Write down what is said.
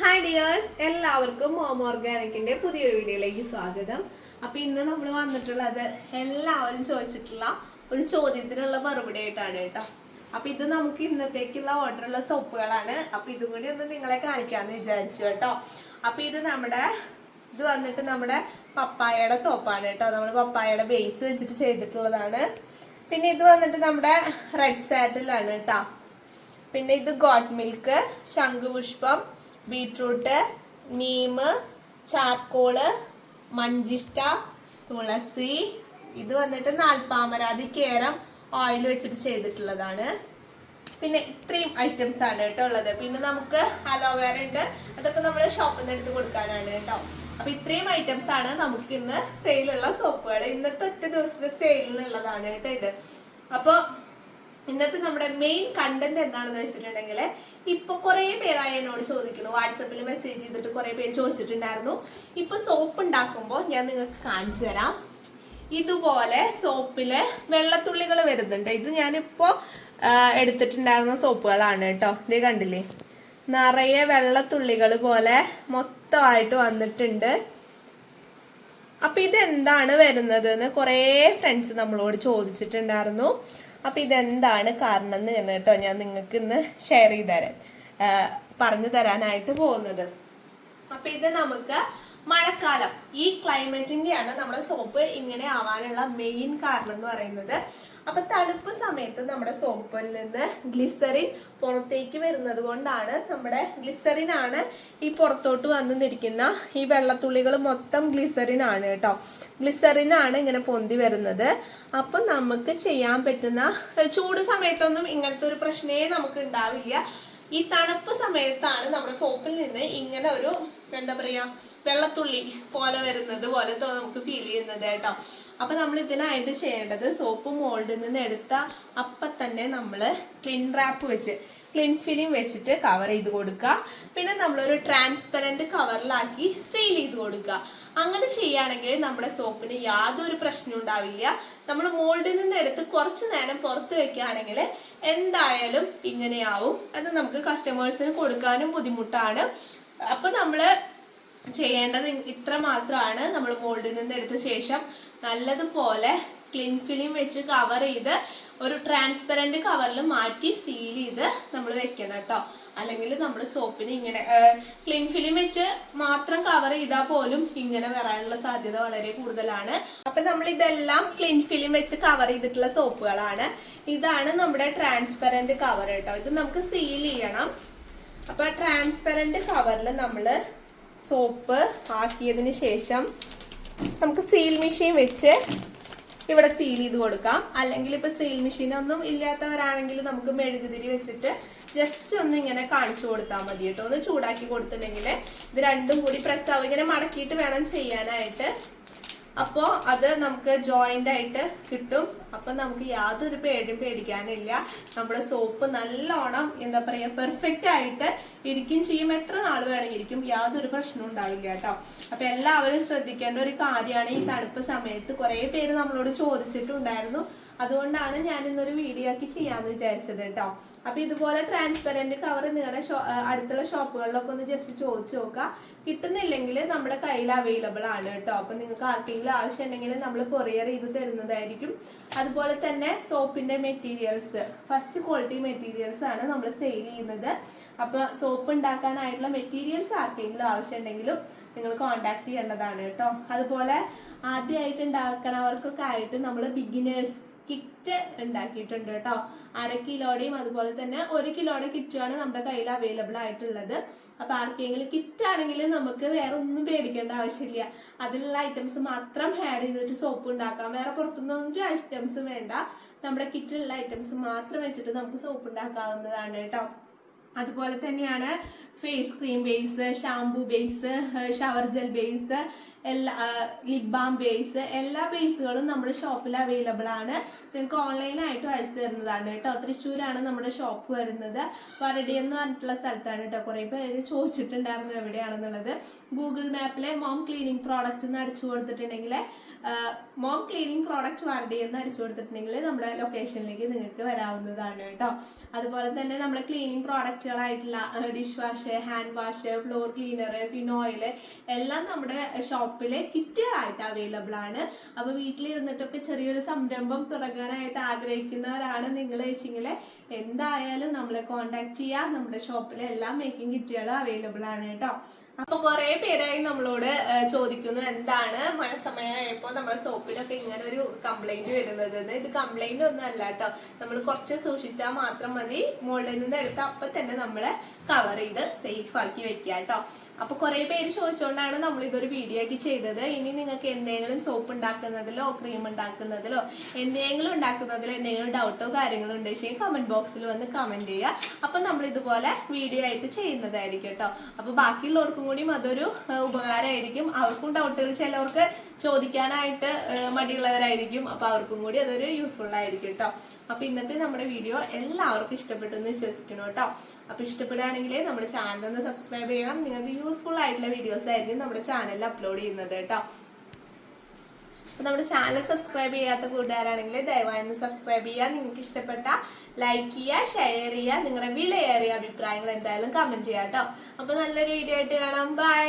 Hi dears എല്ലാവർക്കും മോം ഓർഗാനിക്കിന്റെ പുതിയൊരു വീഡിയോയിലേക്ക് സ്വാഗതം. അപ്പൊ ഇന്ന് നമ്മൾ വന്നിട്ടുള്ളത് എല്ലാവരും ചോദിച്ചിട്ടുള്ള ഒരു ചോദ്യത്തിനുള്ള മറുപടി ആയിട്ടാണ് കേട്ടോ. അപ്പൊ ഇത് നമുക്ക് ഇന്നത്തേക്കുള്ള ഓർഡറുള്ള സോപ്പുകളാണ് അപ്പൊ ഇതും കൂടി ഒന്ന് നിങ്ങളെ കാണിക്കാന്ന് വിചാരിച്ചു കേട്ടോ. അപ്പൊ ഇത് നമ്മുടെ ഇത് വന്നിട്ട് നമ്മുടെ പപ്പായയുടെ സോപ്പാണ് കേട്ടോ. നമ്മൾ പപ്പായയുടെ ബേസ് വെച്ചിട്ട് ചെയ്തിട്ടുള്ളതാണ്. പിന്നെ ഇത് വന്നിട്ട് നമ്മുടെ റെഡ് സാറ്റിലാണ് കേട്ടോ. പിന്നെ ഇത് ഗോഡ് മിൽക്ക് ശംഖുപുഷ്പം ബീട്രൂട്ട് നീമ് ചാർക്കോൾ മഞ്ചിഷ്ട തുളസി. ഇത് വന്നിട്ട് നാൽപ്പാമരാതി കേരം ഓയിൽ വെച്ചിട്ട് ചെയ്തിട്ടുള്ളതാണ്. പിന്നെ ഇത്രയും ഐറ്റംസ് ആണ് കേട്ടോ ഉള്ളത്. പിന്നെ നമുക്ക് അലോവേറ ഉണ്ട്. അതൊക്കെ നമ്മൾ ഷോപ്പിൽ നിന്ന് എടുത്ത് കൊടുക്കാനാണ് കേട്ടോ. അപ്പൊ ഇത്രയും ഐറ്റംസ് ആണ് നമുക്ക് ഇന്ന് സെയിലുള്ള സോപ്പുകൾ ഇന്നത്തെ ഒറ്റ ദിവസത്തെ സെയിലിനുള്ളതാണ് കേട്ടോ ഇത്. അപ്പൊ ഇന്നത്തെ നമ്മുടെ മെയിൻ കണ്ടന്റ് എന്താണെന്ന് വെച്ചിട്ടുണ്ടെങ്കിൽ ഇപ്പൊ കുറെ പേരായി എന്നോട് ചോദിക്കുന്നു. വാട്സപ്പിൽ മെസ്സേജ് ചെയ്തിട്ട് കുറേ പേര് ചോദിച്ചിട്ടുണ്ടായിരുന്നു. ഇപ്പൊ സോപ്പ് ഉണ്ടാക്കുമ്പോൾ ഞാൻ നിങ്ങൾക്ക് കാണിച്ചു തരാം. ഇതുപോലെ സോപ്പിൽ വെള്ളത്തുള്ളികൾ വരുന്നുണ്ട്. ഇത് ഞാനിപ്പോ എടുത്തിട്ടുണ്ടായിരുന്ന സോപ്പുകളാണ് കേട്ടോ. ഇത് കണ്ടില്ലേ? നിറയെ വെള്ളത്തുള്ളികൾ പോലെ മൊത്തമായിട്ട് വന്നിട്ടുണ്ട്. അപ്പൊ ഇതെന്താണ് വരുന്നത് എന്ന് കുറേ ഫ്രണ്ട്സ് നമ്മളോട് ചോദിച്ചിട്ടുണ്ടായിരുന്നു. അപ്പൊ ഇതെന്താണ് കാരണം എന്ന് കേട്ടോ ഞാൻ നിങ്ങൾക്ക് ഇന്ന് ഷെയർ ചെയ്തു തരാൻ ആ, പറഞ്ഞു തരാനായിട്ട് പോകുന്നത്. അപ്പൊ ഇത് നമുക്ക് മഴക്കാലം ഈ ക്ലൈമറ്റിന്റെയാണ് നമ്മുടെ സോപ്പ് ഇങ്ങനെ ആവാനുള്ള മെയിൻ കാരണം എന്ന് പറയുന്നത്. അപ്പൊ തണുപ്പ് സമയത്ത് നമ്മുടെ സോപ്പിൽ നിന്ന് ഗ്ലിസറിൻ പുറത്തേക്ക് വരുന്നത് കൊണ്ടാണ് നമ്മുടെ ഗ്ലിസറിൻ ആണ് ഈ പുറത്തോട്ട് വന്ന് നിൽക്കുന്ന ഈ വെള്ളത്തുള്ളികൾ മൊത്തം ഗ്ലിസറിൻ ആണ് കേട്ടോ. ഗ്ലിസറിൻ ആണ് ഇങ്ങനെ പൊന്തി വരുന്നത്. അപ്പൊ നമുക്ക് ചെയ്യാൻ പറ്റുന്ന ചൂട് സമയത്തൊന്നും ഇങ്ങനത്തെ ഒരു പ്രശ്നേ നമുക്ക് ഉണ്ടാവില്ല. ഈ തണുപ്പ് സമയത്താണ് നമ്മുടെ സോപ്പിൽ നിന്ന് ഇങ്ങനെ ഒരു എന്താ പറയാ വെള്ളത്തുള്ളി പോലെ വരുന്നത് പോലെ നമുക്ക് ഫീൽ ചെയ്യുന്നത് കേട്ടോ. അപ്പൊ നമ്മൾ ഇതിനായിട്ട് ചെയ്യേണ്ടത് സോപ്പ് മോൾഡിൽ നിന്ന് എടുത്ത അപ്പൊ തന്നെ നമ്മൾ ക്ലിൻ റാപ്പ് വെച്ച് ക്ലിൻ ഫിലിം വെച്ചിട്ട് കവർ ചെയ്ത് കൊടുക്കുക പിന്നെ നമ്മളൊരു ട്രാൻസ്പെറന്റ് കവറിലാക്കി സീൽ ചെയ്ത് കൊടുക്കുക അങ്ങനെ ചെയ്യുകയാണെങ്കിൽ നമ്മുടെ സോപ്പിന് യാതൊരു പ്രശ്നവും ഉണ്ടാവില്ല. നമ്മൾ മോൾഡിൽ നിന്ന് എടുത്ത് കുറച്ച് നേരം പുറത്ത് വെക്കുകയാണെങ്കിൽ എന്തായാലും ഇങ്ങനെയാവും. അത് നമുക്ക് കസ്റ്റമേഴ്സിന് കൊടുക്കാനും ബുദ്ധിമുട്ടാണ്. അപ്പൊ നമ്മൾ ചെയ്യേണ്ടത് ഇത്ര മാത്രമാണ്. നമ്മൾ മോൾഡിൽ നിന്ന് എടുത്ത ശേഷം നല്ലതുപോലെ ക്ലിൻ ഫിലിം വെച്ച് കവർ ചെയ്ത് ഒരു ട്രാൻസ്പെറന്റ് കവറിൽ മാറ്റി സീൽ ചെയ്ത് നമ്മൾ വെക്കണം കേട്ടോ. അല്ലെങ്കിൽ നമ്മൾ സോപ്പിന് ഇങ്ങനെ ക്ലിൻ ഫിലിം വെച്ച് മാത്രം കവർ ചെയ്താൽ പോലും ഇങ്ങനെ വരാനുള്ള സാധ്യത വളരെ കൂടുതലാണ്. അപ്പൊ നമ്മൾ ഇതെല്ലാം ക്ലിൻ ഫിലിം വെച്ച് കവർ ചെയ്തിട്ടുള്ള സോപ്പുകളാണ് ഇതാണ് നമ്മുടെ ട്രാൻസ്പെറന്റ് കവർ കേട്ടോ. ഇത് നമുക്ക് സീൽ ചെയ്യണം. അപ്പൊ ട്രാൻസ്പെറന്റ് കവറിൽ നമ്മൾ സോപ്പ് ആക്കിയതിന് ശേഷം നമുക്ക് സീൽ മെഷീൻ വെച്ച് ഇവിടെ സീൽ ചെയ്ത് കൊടുക്കാം. അല്ലെങ്കിൽ ഇപ്പൊ സീൽ മെഷീൻ ഒന്നും ഇല്ലാത്തവരാണെങ്കിൽ നമുക്ക് മെഴുകുതിരി വെച്ചിട്ട് ജസ്റ്റ് ഒന്ന് ഇങ്ങനെ കാണിച്ചു കൊടുത്താൽ മതി കേട്ടോ. ഒന്ന് ചൂടാക്കി കൊടുത്തിട്ടുണ്ടെങ്കിൽ ഇത് രണ്ടും കൂടി പ്രസ് ആവും. ഇങ്ങനെ മടക്കിയിട്ട് വേണം ചെയ്യാനായിട്ട്. അപ്പോൾ അത് നമുക്ക് ജോയിന്റ് ആയിട്ട് കിട്ടും. അപ്പൊ നമുക്ക് യാതൊരു പേടിയും പേടിക്കാനില്ല. നമ്മുടെ സോപ്പ് നല്ലോണം എന്താ പറയാ പെർഫെക്റ്റ് ആയിട്ട് ഇരിക്കും ചെയ്യും. എത്ര നാൾ വേണമെങ്കിൽ ഇരിക്കും. യാതൊരു പ്രശ്നവും ഉണ്ടാവില്ല കേട്ടോ. അപ്പൊ എല്ലാവരും ശ്രദ്ധിക്കേണ്ട ഒരു കാര്യമാണ് ഈ തണുപ്പ് സമയത്ത്. കുറെ പേര് നമ്മളോട് ചോദിച്ചിട്ടുണ്ടായിരുന്നു. അതുകൊണ്ടാണ് ഞാൻ ഇന്നൊരു വീഡിയോ ആക്കി ചെയ്യാന്ന് വിചാരിച്ചത് കേട്ടോ. അപ്പൊ ഇതുപോലെ ട്രാൻസ്പെറന്റ് കവർ നിങ്ങളുടെ അടുത്തുള്ള ഷോപ്പുകളിലൊക്കെ ഒന്ന് ജസ്റ്റ് ചോദിച്ചു നോക്കുക. കിട്ടുന്നില്ലെങ്കിൽ നമ്മുടെ കയ്യിൽ അവൈലബിൾ ആണ് കേട്ടോ. അപ്പൊ നിങ്ങൾക്ക് ആർക്കെങ്കിലും ആവശ്യം ഉണ്ടെങ്കിൽ നമ്മൾ കൊറിയർ ചെയ്ത് തരുന്നതായിരിക്കും. അതുപോലെ തന്നെ സോപ്പിന്റെ മെറ്റീരിയൽസ് ഫസ്റ്റ് ക്വാളിറ്റി മെറ്റീരിയൽസ് ആണ് നമ്മൾ സെയിൽ ചെയ്യുന്നത്. അപ്പൊ സോപ്പ് ഉണ്ടാക്കാനായിട്ടുള്ള മെറ്റീരിയൽസ് ആർക്കെങ്കിലും ആവശ്യം ഉണ്ടെങ്കിലും നിങ്ങൾ കോൺടാക്ട് ചെയ്യേണ്ടതാണ് കേട്ടോ. അതുപോലെ ആദ്യമായിട്ട് ഉണ്ടാക്കണവർക്കൊക്കെ ആയിട്ട് നമ്മൾ ബിഗിനേഴ്സ് കിറ്റ് ഉണ്ടാക്കിയിട്ടുണ്ട് കേട്ടോ. അര കിലോയുടെയും അതുപോലെ തന്നെ ഒരു കിലോയുടെ കിറ്റുമാണ് നമ്മുടെ കയ്യിൽ അവൈലബിൾ ആയിട്ടുള്ളത്. അപ്പൊ ആർക്കെങ്കിലും കിറ്റ് ആണെങ്കിൽ നമുക്ക് വേറെ ഒന്നും പേടിക്കേണ്ട ആവശ്യമില്ല. അതിലുള്ള ഐറ്റംസ് മാത്രം ആഡ് ചെയ്തിട്ട് സോപ്പ് ഉണ്ടാക്കാം. വേറെ പുറത്തുനിന്ന് ഒരു ഐറ്റംസും വേണ്ട. നമ്മുടെ കിറ്റിലുള്ള ഐറ്റംസ് മാത്രം വെച്ചിട്ട് നമുക്ക് സോപ്പ് ഉണ്ടാക്കാവുന്നതാണ് കേട്ടോ. അതുപോലെ തന്നെയാണ് face cream base shampoo base shower gel base എല്ലാ ലിപ് ബാം ബേസ് എല്ലാ ബേസുകളും നമ്മുടെ ഷോപ്പിൽ അവൈലബിൾ ആണ്. നിങ്ങൾക്ക് ഓൺലൈനായിട്ടും അയച്ചു തരുന്നതാണ് കേട്ടോ. തൃശ്ശൂരാണ് നമ്മുടെ ഷോപ്പ് വരുന്നത്. വരടി എന്ന് പറഞ്ഞിട്ടുള്ള സ്ഥലത്താണ് കേട്ടോ കുറേ പേര് ചോദിച്ചിട്ടുണ്ടായിരുന്നു എവിടെയാണെന്നുള്ളത്. ഗൂഗിൾ മാപ്പിലെ മോം ക്ലീനിങ് പ്രോഡക്റ്റ് എന്ന് അടിച്ചു കൊടുത്തിട്ടുണ്ടെങ്കിൽ മോം ക്ലീനിങ് പ്രോഡക്റ്റ് വരടി എന്ന് അടിച്ചു കൊടുത്തിട്ടുണ്ടെങ്കിൽ നമ്മുടെ ലൊക്കേഷനിലേക്ക് നിങ്ങൾക്ക് വരാവുന്നതാണ് കേട്ടോ. അതുപോലെ തന്നെ നമ്മുടെ cleaning പ്രോഡക്റ്റുകളായിട്ടുള്ള dish wash hand wash floor cleaner phenyl എല്ലാം നമ്മുടെ ഷോപ്പിൽ കിറ്റ് ആയിട്ട് അവൈലബിൾ ആണ്. അപ്പൊ വീട്ടിലിരുന്നിട്ടൊക്കെ ചെറിയൊരു സംരംഭം തുടങ്ങാനായിട്ട് ആഗ്രഹിക്കുന്നവരാണ് നിങ്ങൾ വെച്ചെങ്കിൽ എന്തായാലും നമ്മളെ കോൺടാക്ട് ചെയ്യുക നമ്മുടെ ഷോപ്പിലെ എല്ലാ മേക്കിംഗ് കിറ്റുകളും അവൈലബിൾ ആണ് കേട്ടോ. അപ്പൊ കുറെ പേരായി നമ്മളോട് ചോദിക്കുന്നു എന്താണ് മഴ സമയമായപ്പോ നമ്മുടെ സോപ്പിനൊക്കെ ഇങ്ങനെ ഒരു കംപ്ലൈന്റ് വരുന്നത് ഇത് കംപ്ലൈന്റ് ഒന്നും അല്ല കേട്ടോ നമ്മൾ കുറച്ച് സൂക്ഷിച്ചാൽ മാത്രം മതി. മുകളിൽ നിന്ന് എടുത്ത അപ്പൊ തന്നെ നമ്മൾ കവർ ചെയ്ത് സേഫ് ആക്കി വെക്കുക കേട്ടോ അപ്പൊ കുറെ പേര് ചോദിച്ചുകൊണ്ടാണ് നമ്മൾ ഇതൊരു വീഡിയോ ആക്കി ചെയ്തത്. ഇനി നിങ്ങൾക്ക് എന്തെങ്കിലും സോപ്പ് ഉണ്ടാക്കുന്നതിലോ ക്രീം ഉണ്ടാക്കുന്നതിലോ എന്തെങ്കിലും ഉണ്ടാക്കുന്നതിൽ എന്തെങ്കിലും ഡൗട്ടോ കാര്യങ്ങളോ ഉണ്ടെങ്കിൽ കമന്റ് ബോക്സിൽ വന്ന് കമന്റ് ചെയ്യുക. അപ്പൊ നമ്മൾ ഇതുപോലെ വീഡിയോ ആയിട്ട് ചെയ്യുന്നതായിരിക്കും കേട്ടോ അപ്പൊ ബാക്കിയുള്ളവർക്കും കൂടിയും അതൊരു ഉപകാരമായിരിക്കും. അവർക്കും ഡൗട്ടുകൾ ചിലവർക്ക് ചോദിക്കാനായിട്ട് മടിയുള്ളവരായിരിക്കും. അപ്പൊ അവർക്കും കൂടി അതൊരു യൂസ്ഫുൾ ആയിരിക്കും കേട്ടോ അപ്പൊ ഇന്നത്തെ നമ്മുടെ വീഡിയോ എല്ലാവർക്കും ഇഷ്ടപ്പെട്ടെന്ന് വിശ്വസിക്കുന്നു കേട്ടോ അപ്പൊ ഇഷ്ടപ്പെടുകയാണെങ്കിൽ നമ്മുടെ ചാനൽ ഒന്ന് സബ്സ്ക്രൈബ് ചെയ്യണം. നിങ്ങൾക്ക് യൂസ്ഫുൾ ആയിട്ടുള്ള വീഡിയോസ് ആയിരിക്കും നമ്മുടെ ചാനലിൽ അപ്ലോഡ് ചെയ്യുന്നത് കേട്ടോ അപ്പൊ നമ്മുടെ ചാനൽ സബ്സ്ക്രൈബ് ചെയ്യാത്ത കൂട്ടുകാരാണെങ്കിൽ ദയവായി ഒന്ന് സബ്സ്ക്രൈബ് ചെയ്യുക. നിങ്ങൾക്ക് ഇഷ്ടപ്പെട്ട ലൈക്ക് ചെയ്യുക ഷെയർ ചെയ്യുക. നിങ്ങളുടെ വിലയേറിയ അഭിപ്രായങ്ങൾ എന്തായാലും കമന്റ് ചെയ്യാം കേട്ടോ. അപ്പൊ നല്ലൊരു വീഡിയോ ആയിട്ട് കാണാം. ബൈ